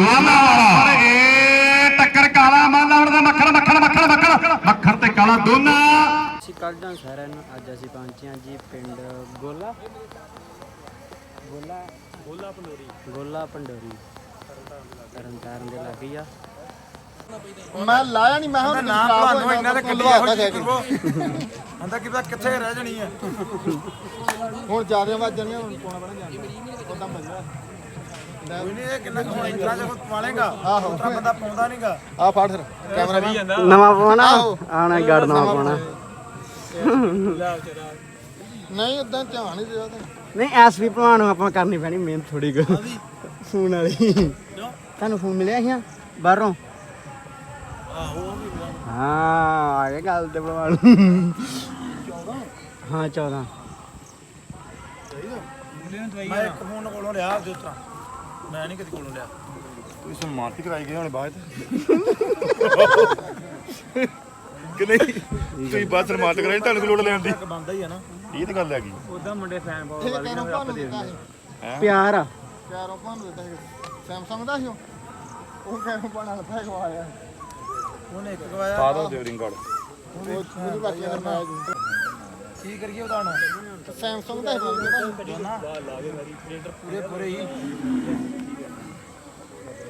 ਦੋਨਾਂ ਵਾਲਾ। ਇਹ ਟੱਕਰ ਕਾਲਾ ਮਾਲਾ ਦਾ ਮੱਖਣ ਮੱਖਣ ਮੱਖਣ ਮੱਖਣ। ਮੱਖਣ ਤੇ ਕਾਲਾ ਦੋਨਾਂ। ਅਸੀਂ ਕੱਲ੍ਹ ਜਾਂ ਸਾਰਿਆਂ ਨੂੰ ਅੱਜ ਅਸੀਂ ਪਹੁੰਚੇ ਹਾਂ ਜੀ ਪਿੰਡ ਗੋਲਾ। ਗੋਲਾ? ਗੋਲਾ ਪੰਡੋਰੀ। ਗੋਲਾ ਪੰਡੋਰੀ। ਤਰਨਤਾਰਨ ਦੇ ਲਾਗੇ ਆ। ਮੈਂ ਲਾਇਆ ਨਹੀਂ ਮੈਂ ਹੁਣ ਨਾਮ ਤੁਹਾਨੂੰ ਇਹਨਾਂ ਦੇ ਕੱਢੀ ਲਵਾਤਾ ਇਹੋ ਜਾ। ਜਿਹੀ ਕੇ ਪਤਾ ਕਿੱਥੇ ਰਹਿ ਜਾਣੀ ਹੈ ਹੁਣ ਜ਼ਿਆਦਾ ਵੱਜਣੀਆਂ ਹੁਣ ਕੋਣਾ ਬਣਾ ਜਾਂਦੇ ਉਦਾਂ ਬੰਦਾ ਕੋਈ ਨਹੀਂ ਇਹ ਕਿੰਨਾ ਕੁ ਹੁਣ ਇੰਤਰਾ ਜੇ ਪਾਲੇਗਾ ਆਹੋ। ਉਤਰਾ ਬੰਦਾ ਪਾਉਂਦਾ ਨਹੀਂਗਾ ਆ ਫੜ ਫਿਰ ਕੈਮਰਾ ਵੀ ਨਵਾਂ ਪਾਉਣਾ ਆਹੋ। ਆਣਾ ਗੜ ਨਵਾਂ ਪਾਉਣਾ ਨਹੀਂ ਉਦਾਂ ਧਿਆਨ ਹੀ ਦਿਆ ਤੇ ਨਹੀਂ ਐਸਪੀ ਭਲਵਾਨ ਨੂੰ ਆਪਾਂ ਕਰਨੀ ਪੈਣੀ ਮਿਹਨਤ ਥੋੜੀ ਕੁ। ਫੋਨ ਵਾਲੀ। ਤੁਹਾਨੂੰ ਫੋਨ ਮਿਲਿਆ ਸੀ ਬਾਹਰੋਂ? ਹਾਂ ਆ ਗੱਲ ਤੇ ਭਲਵਾਨ। ਹਾਂ 14 ਮੈਂ ਇੱਕ ਫੋਨ ਕੋਲੋਂ ਲਿਆ ਉਹਦੇ ਉਤਰਾ ਮੈਂ ਨਹੀਂ ਕਦੀ ਕੋਲੋਂ ਲਿਆ। ਤੁਸੀਂ ਸਨਮਾਨਿਤ ਕਰਾਈ ਗਏ ਹੁਣ ਬਾਅਦ ਕਿ ਨਹੀਂ? ਤੁਸੀਂ ਬਸ ਸਨਮਾਨਿਤ ਕਰਾਈ ਤੁਹਾਨੂੰ ਲੋੜ ਲੈਣ ਦੀ? ਬੰਦਾ ਹੀ ਆ ਨਾ। ਇਹ ਤਾਂ ਗੱਲ ਹੈਗੀ। ਉਦਾਂ ਮੁੰਡੇ ਫੈਨ ਬਹੁਤ ਇਹ ਕਿਹਨੂੰ ਭਾਨੂੰ ਦਿੱਤਾ ਸੀ ਪਿਆਰ ਆ। ਪਿਆਰੋਂ ਭਾਨੂੰ ਦਿੱਤਾ ਸੀ। ਸੈਮਸੰਗ ਦਾ ਸੀ ਉਹ? ਉਹ ਕਿਹਨੂੰ ਭਾਣਾ ਲੱਭਿਆ ਗਵਾਇਆ। ਉਹਨੇ ਇੱਕ ਗਵਾਇਆ ਪਾ ਦੋ ਦਿਓ ਰਿੰਗ ਕਾਰਡ ਉਹ ਬਾਕੀ ਦਾ ਮੈਂ। ਕੀ ਕਰੀਏ ਉਹਦਾ ਹੁਣ? ਸੈਮਸੰਗ ਦਾ ਹੀ ਨਾ ਪੂਰੇ ਪੂਰੇ ਹੀ।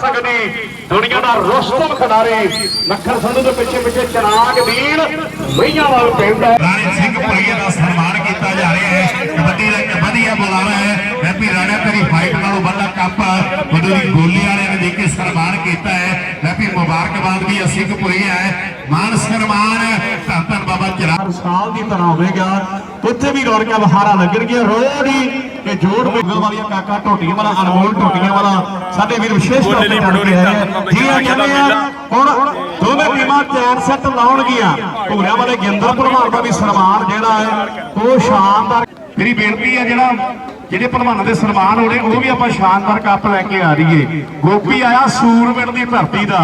ਸਕਦੀ ਦੁਨੀਆ ਦਾ ਰੁਸਤਮ ਖਿਡਾਰੀ ਮੱਖਣ ਸੰਧੂ ਦੇ ਪਿੱਛੇ ਪਿੱਛੇ ਚਰਾਗ ਵੀਰ ਮਈਆਂ ਵਾਲ ਪਿੰਡ ਰਾਣੇ ਸਿੰਘ ਭੁਰੀਆ ਦਾ ਸਨਮਾਨ ਕੀਤਾ ਜਾ ਰਿਹਾ ਹੈ। ਕਬੱਡੀ ਦਾ ਇੱਕ ਵਧੀਆ ਬੁਲਾਰਾ ਹੈ। ਹੈਪੀ ਰਾਣਾ ਤੇਰੀ ਫਾਈਟ ਨਾਲੋਂ ਵੱਡਾ ਕੱਪ ਬਦੂਰੀ ਗੋਲੀ ਵਾਲਿਆਂ ਨੇ ਦੇ ਕੇ ਸਨਮਾਨ ਕੀਤਾ ਹੈ। ਹੈਪੀ ਮੁਬਾਰਕਬਾਦ ਵੀ ਅਸੀਂ ਭੁਰੀਆ ਹੈ। ਮਾਨ ਸਨਮਾਨ ਧੰਨ ਧੰਨ ਬਾਬਾ ਚਰਾਗ। ਸਾਲ ਦੀ ਤਰ੍ਹਾਂ ਹੋਵੇਗਾ। ਉੱਥੇ ਵੀ ਰੌਣਕਾਂ ਬਹਾਰਾਂ ਲੱਗਣਗੀਆਂ। ਰੋਜ਼ ਹੀ ਕਿ ਜੋੜ ਮੇਗਲ ਵਾਲੀਆਂ ਕਾਕਾ ਟੋਟੀਆਂ ਵਾਲਾ ਅਨਮੋਲ ਟੋਟੀਆਂ ਵਾਲਾ ਸਾਡੇ ਵੀਰ ਵਿਸ਼ੇਸ਼ ਤੌਰ ਤੇ ਟੱਕਰੇ ਹੈ ਜੀ ਆ ਕਹਿੰਦੇ ਆ ਹੁਣ ਦੋਵੇਂ ਟੀਮਾਂ ਚੈਨ ਸੈੱਟ ਲਾਉਣਗੀਆਂ। ਭੂਰਿਆਂ ਵਾਲੇ ਗਿੰਦਰ ਭਲਵਾਨ ਦਾ ਵੀ ਸਨਮਾਨ ਜਿਹੜਾ ਹੈ ਉਹ ਸ਼ਾਨਦਾਰ ਮੇਰੀ ਬੇਨਤੀ ਹੈ ਜਿਹੜਾ ਜਿਹੜੇ ਭਲਵਾਨਾਂ ਦੇ ਸਨਮਾਨ ਹੋਣੇ ਉਹ ਵੀ ਆਪਾਂ ਸ਼ਾਨਦਾਰ ਕੱਪ ਲੈ ਕੇ ਆ ਰਹੀਏ। ਗੋਪੀ ਆਇਆ ਸੂਰਮਿੰਟ ਦੀ ਧਰਤੀ ਦਾ।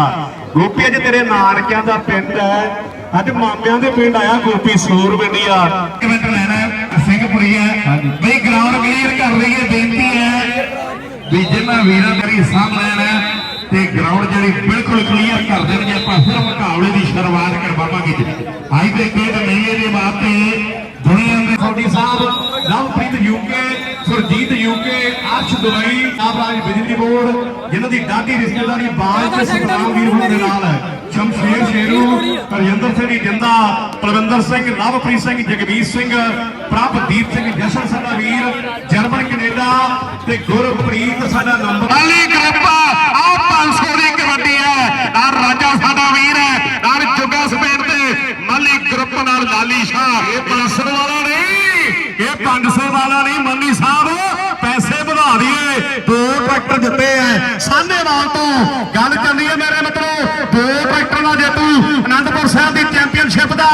ਗੋਪੀ ਅੱਜ ਤੇਰੇ ਨਾਨਕਿਆਂ ਦਾ ਪਿੰਡ ਹੈ। ਅੱਜ ਮਾਮਿਆਂ ਦੇ ਪਿੰਡ ਆਇਆ ਗੋਪੀ ਸੂਰਮਿੰਡੀਆ ਇੱਕ ਮਿੰਟ ਲੈਣਾ ਸਿੰਘਪੁਰੀ ਹੈ। ਕਲੀਅਰ ਕਰ ਲਈਏ ਬੇਨਤੀ ਹੈ ਵੀ ਜਿਨ੍ਹਾਂ ਵੀਰਾਂ ਦਾ ਹਿੱਸਾ ਲੈਣਾ ਤੇ ਗਰਾਊਂਡ ਜਿਹੜੀ ਬਿਲਕੁਲ ਕਲੀਅਰ ਕਰ ਦੇਣਗੇ ਆਪਾਂ ਫਿਰ ਮੁਕਾਬਲੇ ਦੀ ਸ਼ੁਰੂਆਤ ਕਰਵਾਵਾਂਗੇ ਅੱਜ ਦੇ ਖੇਡ ਮੇਲੇ ਦੇ ਵਾਸਤੇ ਦੁਨੀਆ ਦੇ ਸੌਡੀ ਸਾਹਿਬ Lovepreet UK Surjit UK Arsh Dubai Abraj ਬਿਜਲੀ ਬੋਰਡ ਜਿਨ੍ਹਾਂ ਦੀ ਦਾਦੀ ਰਿਸ਼ਤੇਦਾਰੀ ਬਾਜ ਤੇ ਸਤਨਾਮ ਵੀਰ ਹੋਣ ਦੇ ਨਾਲ ਰਜਿੰਦਰ ਸਿੰਘ ਜੀ, ਜਿੰਦਾ ਪ੍ਰਵਿੰਦਰ ਸਿੰਘ, ਲਵਪ੍ਰੀਤ ਸਿੰਘ ਜਗਵੀਰ ਸਿੰਘ, ਪ੍ਰਭਦੀਪ ਸਿੰਘ, ਜਸ਼ਨ ਸਾਡਾ ਵੀਰ, ਜਰਮਨ, ਕੈਨੇਡਾ ਤੇ ਗੁਰਪ੍ਰੀਤ ਸਾਡਾ ਨੰਬਰ ਵਾਲੀ ਗਰੁੱਪ ਆ 500 ਦੀ ਕਬੱਡੀ ਹੈ ਆ ਰਾਜਾ ਸਾਡਾ ਵੀਰ ਹੈ ਆ ਜੁਗਾ ਸਪੇਟ ਤੇ ਮਾਲੀ ਗਰੁੱਪ ਨਾਲ ਲਾਲੀ ਸ਼ਾਹ। ਇਹ 500 ਵਾਲਾ ਨਹੀਂ, ਇਹ 500 ਵਾਲਾ ਨਹੀਂ, ਮੰਨੀ ਸਾਹਿਬ, ਪੈਸੇ ਵਧਾ ਦਈਏ। ਦੋ ਟਰੈਕਟਰ ਦਿੱਤੇ ਐ ਸਾਹਨੇਵਾਲ ਤੋਂ ਗੱਲ ਕਰਨੀ ਹੈ ਮੇਰੇ ਮਿੱਤਰੋ ਦੋ ਟਰੈਕਟਰ ਦਾ ਜੇਤੂ ਅਨੰਦਪੁਰ ਸਾਹਿਬ ਦੀ ਚੈਂਪੀਅਨਸ਼ਿਪ ਦਾ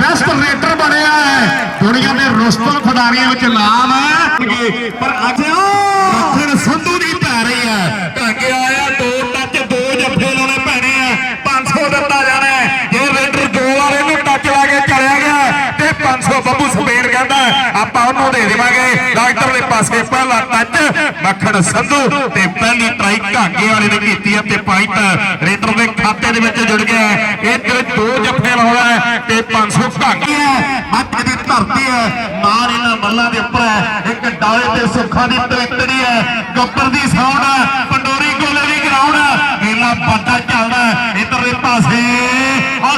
ਬੈਸਟ ਰੇਟਰ ਬਣਿਆ ਹੈ। ਦੁਨੀਆ ਦੇ ਰੁਸਤਮ ਖਿਡਾਰੀਆਂ ਵਿੱਚ ਨਾਮ ਹੈ। ਪਰ ਅੱਜ ਮੱਖਣ ਸੰਧੂ ਦੀ ਪੈ ਰਹੀ ਹੈ। ਢਾਕੇ ਆਇਆ, ਦੋ ਟੱਚ ਦੋ ਜੱਫੇ ਲਾਉਣੇ ਪੈਣੇ ਆ। 500 ਦਿੱਤਾ ਜਾਣਾ ਜੇ ਰੇਡਰ ਦੋ ਵਾਲੇ ਨੂੰ ਟੱਚ ਲਾ ਕੇ ਚਲਿਆ ਗਿਆ, ਤੇ 500 ਬੱਬੂ ਸਪੇਨ ਕਹਿੰਦਾ, ਆਪਾਂ ਉਹਨੂੰ ਦੇ ਦੇਵਾਂਗੇ। ਡਾਕਟਰ ਦੇ ਪਾਸੇ ਪਹਿਲਾ ਟੱਚ ਮੱਖਣ ਸੰਧੂ, ਤੇ ਪਹਿਲੀ ਟਰਾਈ ਢਾਕੇ ਵਾਲੇ ਨੇ ਕੀਤੀ ਹੈ ਤੇ ਪੁਆਇੰਟ ਰੇਟਰ ਦੇ ਖਾਤੇ ਦੇ ਵਿੱਚ ਜੁੜ ਗਿਆ ਇਹ ਦੋ ਜੱਫੇ ਲਾਉਣਾ ਹੈ ਤੇ 500 ਢਾਕੀ ਹੈ ਮੱਖ ਦੀ ਧਰਤੀ ਹੈ ਮਾਰ ਇਹਨਾਂ ਮੱਲਾਂ ਦੇ ਉੱਪਰ ਹੈ, ਇੱਕ ਡਾਲੇ ਤੇ ਸੁੱਖਾਂ ਦੀ ਤਵਿੱਤਰੀ ਹੈ ਗੱਪਰ ਦੀ ਸਾਊਂਡ ਹੈ, ਪੰਡੋਰੀ ਕੋਲੇ ਦੀ ਗਰਾਊਂਡ ਹੈ, ਮੇਲਾ ਵੱਡਾ ਚੱਲਦਾ ਇਧਰਲੇ ਪਾਸੇ ਆ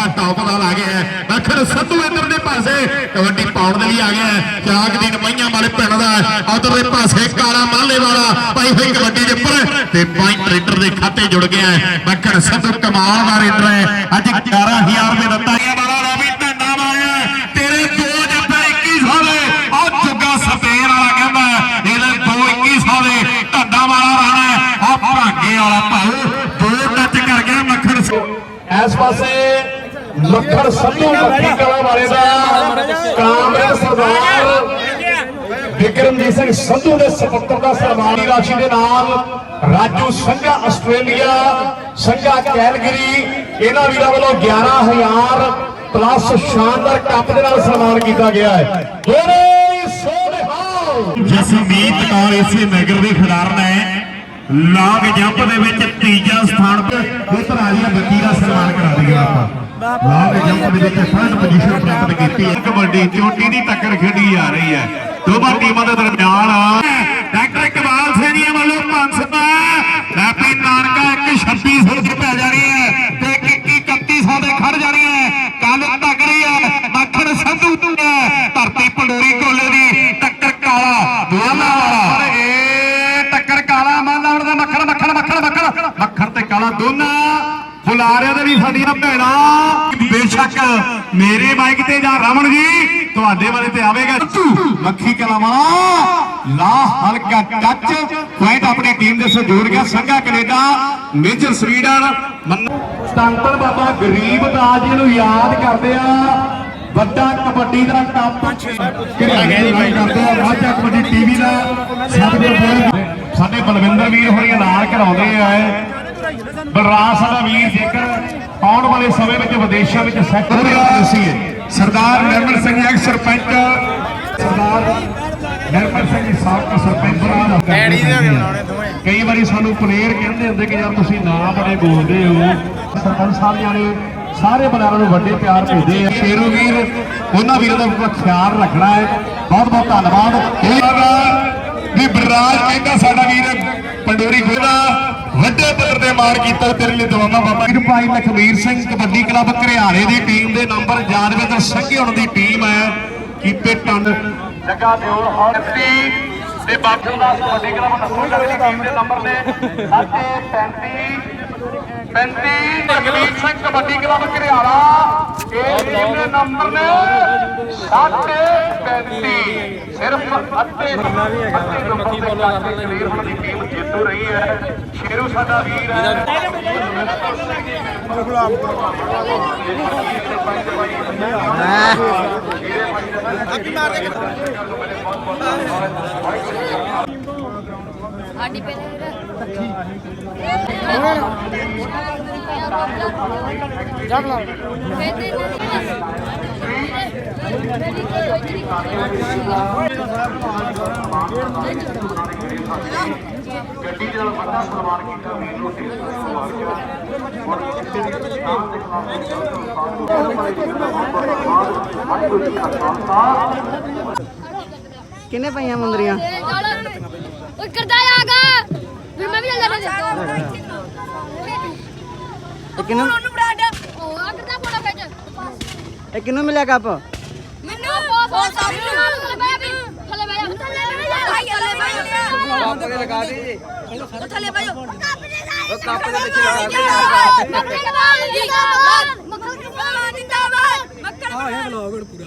ਚੌਥਾ ਟੌਪ ਦਾ ਲਾ ਗਿਆ ਅਖਰ ਸੱਤੂ ਇਧਰ ਦੇ ਪਾਸੇ, ਕਬੱਡੀ ਪਾਉਣ ਦੇ ਲਈ ਆ ਗਿਆ ਚਾਕ ਦੀ ਨਮਈਆਂ ਵਾਲੇ ਪਿੰਡ ਦਾ ਉਧਰ ਦੇ ਪਾਸੇ ਕਾਲਾ ਮਾਲੇ ਵਾਲਾ ਪਾਈ ਹੋਈ ਕਬੱਡੀ ਦੇ ਉੱਪਰ। ਤੇ ਬਾਈ ਟ੍ਰੈਕਟਰ ਦੇ ਖਾਤੇ ਜੁੜ ਗਿਆ ਮੱਖਣ ਸੱਤੂ ਕਮਾਲ ਦਾ ਰੇਡਰ ਹੈ। ਅੱਜ 11000 ਦੇ ਦਿੱਤਾ ਵਾਲਾ ਲੋ ਵੀ ਢੰਡਾ ਤੇਰੇ ਦੋ ਜੱਫੇ 2100 ਦੇ। ਉਹ ਜੁਗਾ ਸਪੇਨ ਵਾਲਾ ਕਹਿੰਦਾ ਇਹਦੇ ਦੋ 2100 ਦੇ। ਢੰਡਾ ਵਾਲਾ ਰਾਣਾ ਉਹ ਭਾਗੇ ਵਾਲਾ ਭਾਉ, ਦੋ ਟੱਚ ਕਰ ਗਿਆ ਇਸ ਪਾਸੇ ਮੱਖਣ ਸੰਧੂ ਮੱਖੀ ਕਲਾ ਵਾਲੇ ਦਾ ਕਾਮਰੇਡ ਸਰਦਾਰ ਵਿਕਰਮਜੀਤ ਸਿੰਘ ਸੰਧੂ ਦੇ ਸਪੁੱਤਰ ਦਾ ਸਨਮਾਨੀ ਰਾਸ਼ੀ ਦੇ ਨਾਲ ਰਾਜੂ ਸੰਘਾ ਆਸਟ੍ਰੇਲੀਆ ਸੰਘਾ ਕੈਲਗਰੀ ਇਹਨਾਂ ਵੀਰਾਂ ਵੱਲੋਂ 11000 ਪਲੱਸ ਸ਼ਾਨਦਾਰ ਕੱਪ ਦੇ ਨਾਲ ਸਨਮਾਨ ਕੀਤਾ ਗਿਆ ਹੈ। ਦੋਨੇ ਸੋਹਣੇ ਜਸਮੀਤ ਕੌਰ ਇਸੇ ਨਗਰ ਦੀ ਖਿਡਾਰਨ ਹੈ ਲਾਗ ਜੰਪ ਦੇ ਵਿੱਚ ਤੀਜਾ ਸਥਾਨ ਤੇ ਉਤਰਾਲੀਆ ਬੱਤੀ ਦਾ ਸਨਮਾਨ ਕਰਾ ਦਈਏ ਆਪਾਂ। ਲਾਗ ਜੰਪ ਦੇ ਵਿੱਚ ਫਸਟ ਪੋਜੀਸ਼ਨ ਪ੍ਰਾਪਤ ਕੀਤੀ ਹੈ। ਕਬੱਡੀ ਚੋਟੀ ਦੀ ਟੱਕਰ ਖੇਡੀ ਜਾ ਰਹੀ ਹੈ। ਦੋਵਾਂ ਟੀਮਾਂ ਦੇ ਦਰਮਿਆਨ ਡਾਕਟਰ ਇਕਬਾਲ ਸਿੰਘ ਵੱਲੋਂ 500 ਤੇ ਕਾਲਾ ਦੋਨਾਂ ਬੁਲਾਰਿਆਂ ਦੇ ਵੀ ਸਾਡੀਆਂ ਭੈਣਾਂ ਬੇਸ਼ੱਕ ਮੇਰੇ ਮਾਈਕ ਤੇ ਜਾਂ ਰਮਨ ਜੀ ਤੁਹਾਡੇ ਵਾਲੇ ਤੇ ਆਵੇਗਾ। ਮੱਖੀ ਕਲਾਵਾ ਲਾ ਹਲਕਾ ਟੱਚ ਪੁਆਇੰਟ ਆਪਣੀ ਟੀਮ ਦੇ ਸੇ ਜੋੜ ਗਿਆ ਸੰਘਾ ਕੈਨੇਡਾ ਮੇਜਰ ਸਵੀਡਨ। ਸਤੰਤਰ ਬਾਬਾ ਗਰੀਬ ਦਾਸ ਜੀ ਨੂੰ ਯਾਦ ਕਰਦੇ ਆ ਵੱਡਾ ਕਬੱਡੀ ਦਾ ਟੱਪ ਕਰਦੇ ਆ ਰਾਜਾ ਕਬੱਡੀ ਟੀਵੀ ਦਾ ਸਾਡੇ ਬਲਵਿੰਦਰ ਵੀਰ ਹੋਰੀਆਂ ਨਾਲ ਕਰਾਉਂਦੇ ਆ। ਬਲਰਾਜ ਸਾਡਾ ਵੀਰ ਜੇਕਰ ਆਉਣ ਵਾਲੇ ਸਮੇਂ ਵਿੱਚ ਵਿਦੇਸ਼ਾਂ ਵਿੱਚ ਸੈੱਟ ਹੋ ਰਿਹਾ ਸੀ ਸਰਦਾਰ ਨਿਰਮਲ ਸਿੰਘ ਐਕਸ ਸਰਪੰਚ ਸਰਦਾਰ ਨਿਰਮਲ ਸਿੰਘ ਜੀ ਸਾਬਕਾ ਸਰਪੰਚ ਦੇ ਕਈ ਵਾਰੀ ਸਾਨੂੰ ਪਲੇਅਰ ਕਹਿੰਦੇ ਹੁੰਦੇ ਕਿ ਯਾਰ ਤੁਸੀਂ ਨਾ ਬੜੇ ਬੋਲਦੇ ਹੋ। ਸਰਪੰਚ ਸਾਹਿਬ ਜਾਨੇ ਸਾਰੇ ਬਲਾਰਾਂ ਨੂੰ ਵੱਡੇ ਪਿਆਰ ਭੇਜਦੇ ਆ। ਸ਼ੇਰੂ ਵੀਰ ਉਹਨਾਂ ਵੀਰਾਂ ਦਾ ਪੂਰਾ ਖਿਆਲ ਰੱਖਣਾ ਹੈ। ਬਹੁਤ ਬਹੁਤ ਧੰਨਵਾਦ। ਇਹ ਵੀ ਬਰਾਜ ਕਹਿੰਦਾ ਸਾਡਾ ਵੀਰ ਪੰਡੋਰੀ ਖੋਦਾ ਵੱਡੇ ਕੀਤਾ ਤੇਰੇ ਲਈ ਦਵਾਵਾਂ ਬਾਬਾ ਜੀ ਭਾਈ ਲਖਵੀਰ ਸਿੰਘ ਕਬੱਡੀ ਕਲੱਬ ਘਰਿਆਲੇ ਦੀ ਟੀਮ ਦੇ ਨੰਬਰ ਯਾਦਵਿੰਦਰ ਸੰਘਿਉਣ ਦੀ ਟੀਮ ਹੈ। ਕੀਪੇ ਟੰਡ ਜੱਗਾ ਦਿਓਲ ਹੌਲਤੀ ਤੇ ਬਾਬੂ ਦਾ ਕਬੱਡੀ ਕਲੱਬ ਨਸੂਗੜ ਦੀ ਟੀਮ ਦੇ ਨੰਬਰ ਨੇ 35 35 ਲਖਵੀਰ ਸਿੰਘ ਕਬੱਡੀ ਕਲੱਬ ਘਰਿਆਲਾ ਇਹ ਟੀਮ ਦੇ ਨੰਬਰ ਨੇ। 35 ਸਿਰਫ ਅੱਧੇ ਨੰਬਰ ਤੇ ਕਰਕੇ ਕਲੀਅਰ ਹੋਣ ਦੀ ਟੀਮ ਜੇਤੂ ਰਹੀ ਹੈ। ਸ਼ੇਰੂ ਸਾਡਾ ਵੀਰ ਹੈ। ਸਾਡੀ ਪਹਿਲੇ ਜਗ ਲਾ। ਗੱਡੀ ਦੇ ਨਾਲ ਵੱਡਾ ਸਨਮਾਨ ਕੀਤਾ ਵੀਰ ਨੂੰ ਟੀਮ ਨੂੰ ਸਨਮਾਨ ਕੀਤਾ ਔਰ ਕਿਸੇ ਵੀ ਸਥਾਨ ਦੇ ਖਿਲਾਫ ਕਿੰਨੇ ਪਈਆਂ ਮੁੰਦਰੀਆਂ? ਉਹ ਕਰਦਾ ਆਗਾ ਫਿਰ ਮੈਂ ਵੀ ਲੈ ਲੈ ਇਹ ਕਿਨੂੰ ਉਹਨੂੰ ਬੜਾ ਉਹ ਆ ਕਰਦਾ ਬੋਲਾ ਵਿੱਚ ਇਹ ਕਿਨੂੰ ਮਿਲਿਆ ਕੱਪ? ਮੈਨੂੰ। ਬਹੁਤ ਸਾਰੀ ਥੱਲੇ ਬੈ ਵੀ ਥੱਲੇ ਬੈ ਜਾ। ਥੱਲੇ ਬੈ ਜਾ। ਥੱਲੇ ਬੈ ਜਾ। ਲਗਾ ਦੇ। ਉਹ ਥੱਲੇ ਬੈ ਜਾ। ਉਹ ਕੱਪ ਦੇ ਵਿੱਚ ਲਗਾ ਦੇ। ਮੱਖਣ ਜਿੰਦਾਬਾਦ। ਮੱਖਣ ਜਿੰਦਾਬਾਦ। ਮੱਖਣ